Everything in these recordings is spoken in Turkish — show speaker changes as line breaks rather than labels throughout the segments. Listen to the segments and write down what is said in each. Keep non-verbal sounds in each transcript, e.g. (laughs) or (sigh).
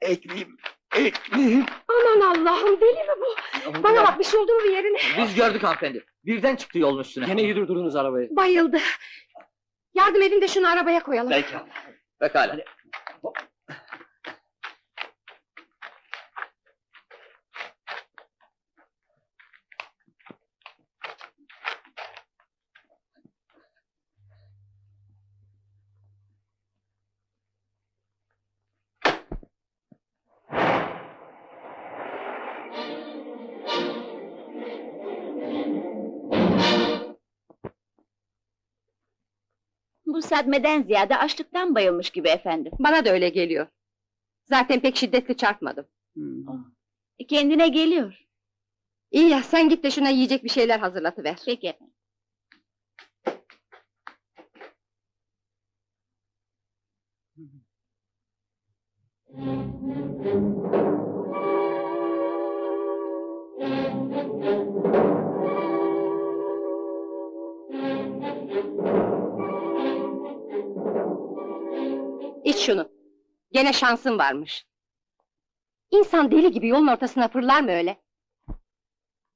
Ekmeğim, ekmeğim.
Aman Allah'ım deli mi bu? Bana bak bir şey oldu mu bir yerine?
Biz gördük hanımefendi. Birden çıktı yolun üstüne.
Gene iyi durdurdunuz arabayı.
Bayıldı. Yardım edin de şunu arabaya koyalım.
Peki. Pekala.
Bu sadmeden ziyade açlıktan bayılmış gibi efendim.
Bana da öyle geliyor. Zaten pek şiddetli çarpmadım.
Kendine geliyor.
İyi ya sen git de şuna yiyecek bir şeyler hazırlatıver.
Peki efendim.
İç Gene şansın varmış. İnsan deli gibi yolun ortasına fırlar mı öyle?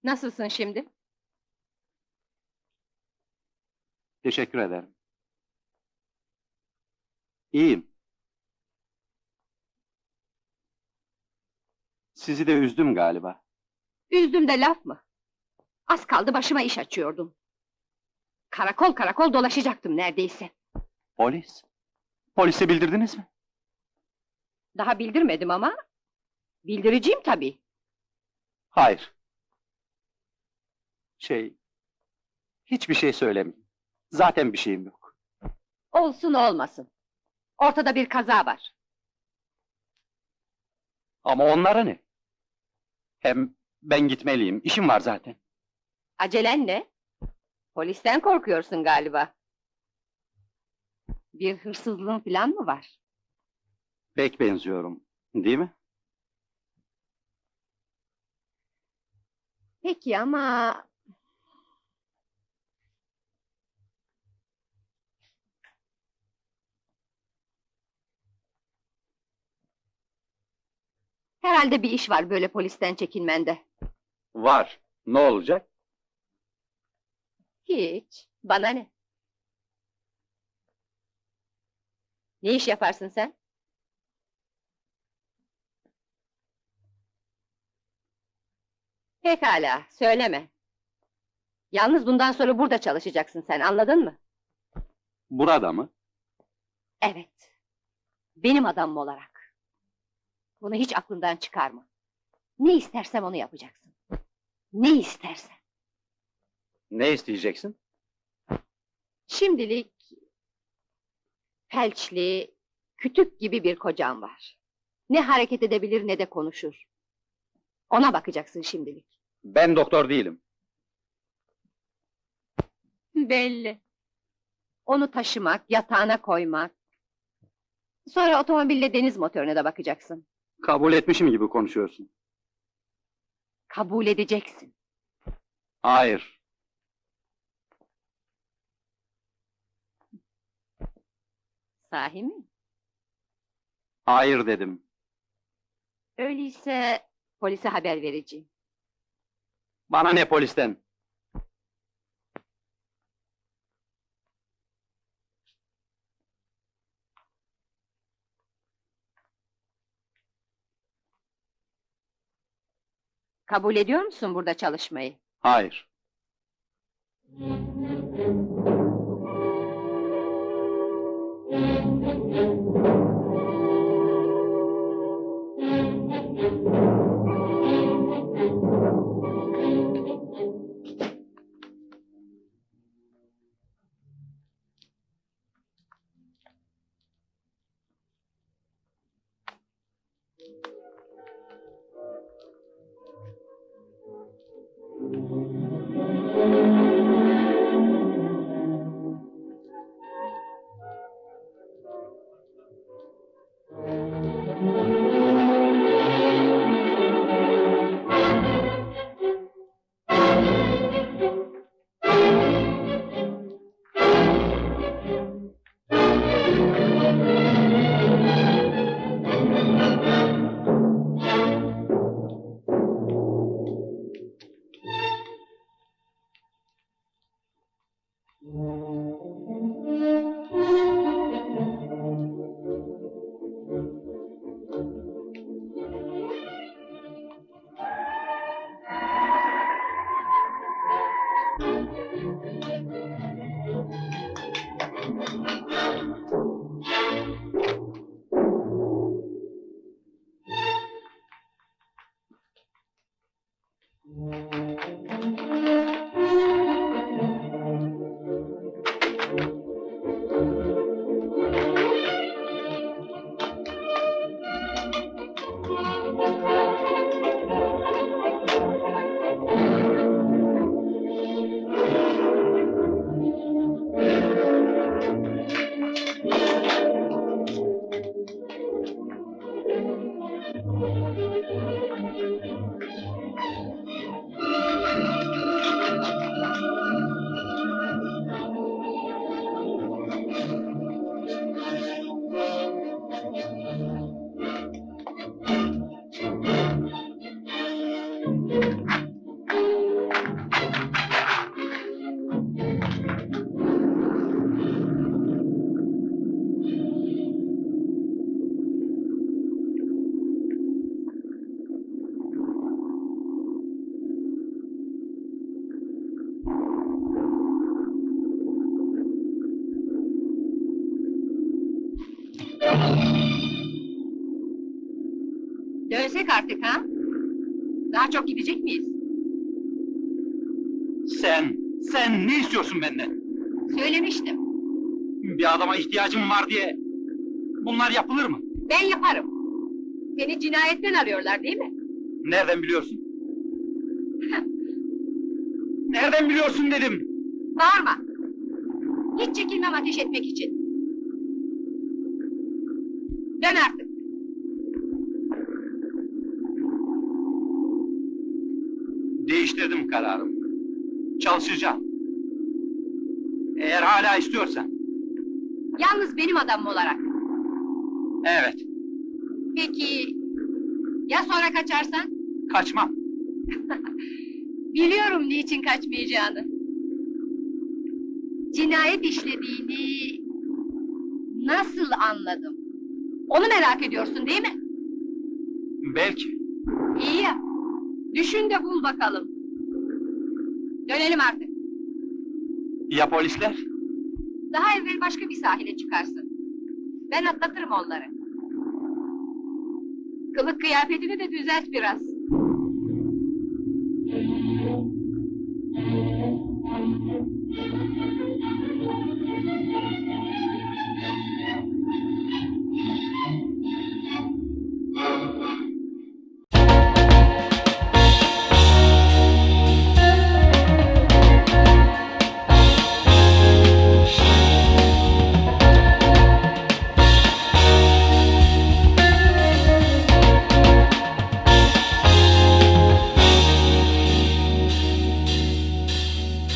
Nasılsın şimdi?
Teşekkür ederim. İyiyim. Sizi de üzdüm galiba.
Üzdüm de laf mı? Az kaldı başıma iş açıyordum. Karakol karakol dolaşacaktım neredeyse.
Polis. Polise bildirdiniz mi?
Daha bildirmedim ama... Bildireceğim tabii.
Hayır. Şey... Hiçbir şey söylemeyin. Zaten bir şeyim yok.
Olsun olmasın. Ortada bir kaza var.
Ama onlara ne? Hem ben gitmeliyim. İşim var zaten.
Acelen ne? Polisten korkuyorsun galiba. Bir hırsızlığın falan mı var?
Pek benziyorum. Değil mi?
Peki ama... Herhalde bir iş var böyle polisten çekinmende.
Var. Ne olacak?
Hiç. Bana ne? Ne iş yaparsın sen? Pekala, söyleme. Yalnız bundan sonra burada çalışacaksın sen, anladın mı?
Burada mı?
Evet. Benim adamım olarak. Bunu hiç aklından çıkarma. Ne istersem onu yapacaksın. Ne istersen.
Ne isteyeceksin?
Şimdilik... Felçli, kütük gibi bir kocam var. Ne hareket edebilir ne de konuşur. Ona bakacaksın şimdilik.
Ben doktor değilim.
Belli. Onu taşımak, yatağına koymak. Sonra otomobille deniz motoruna da bakacaksın.
Kabul etmişim gibi konuşuyorsun.
Kabul edeceksin.
Hayır.
Sahi mi?
Hayır dedim.
Öyleyse polise haber vereceğim.
Bana ne polisten?
Kabul ediyor musun burada çalışmayı?
Hayır. Thank you.
Dönsek artık ha? Daha çok gidecek miyiz?
Sen, sen ne istiyorsun benden?
Söylemiştim.
Bir adama ihtiyacım var diye bunlar yapılır mı?
Ben yaparım. Seni cinayetten arıyorlar değil mi?
Nereden biliyorsun? (laughs) Nereden biliyorsun dedim.
Bağırma. Hiç çekinmem ateş etmek için. Dön artık.
Değiştirdim kararımı. Çalışacağım. Eğer hala istiyorsan.
Yalnız benim adamım olarak.
Evet,
Peki... Ya sonra kaçarsan?
kaçmam. (laughs)
Biliyorum niçin kaçmayacağını. Cinayet işlediğini... Nasıl anladım? Onu merak ediyorsun değil mi?
Belki.
İyi ya. Düşün de bul bakalım. Dönelim artık.
Ya polisler?
Daha evvel başka bir sahile çıkarsın. Ben atlatırım onları. Kılık kıyafetini de düzelt biraz.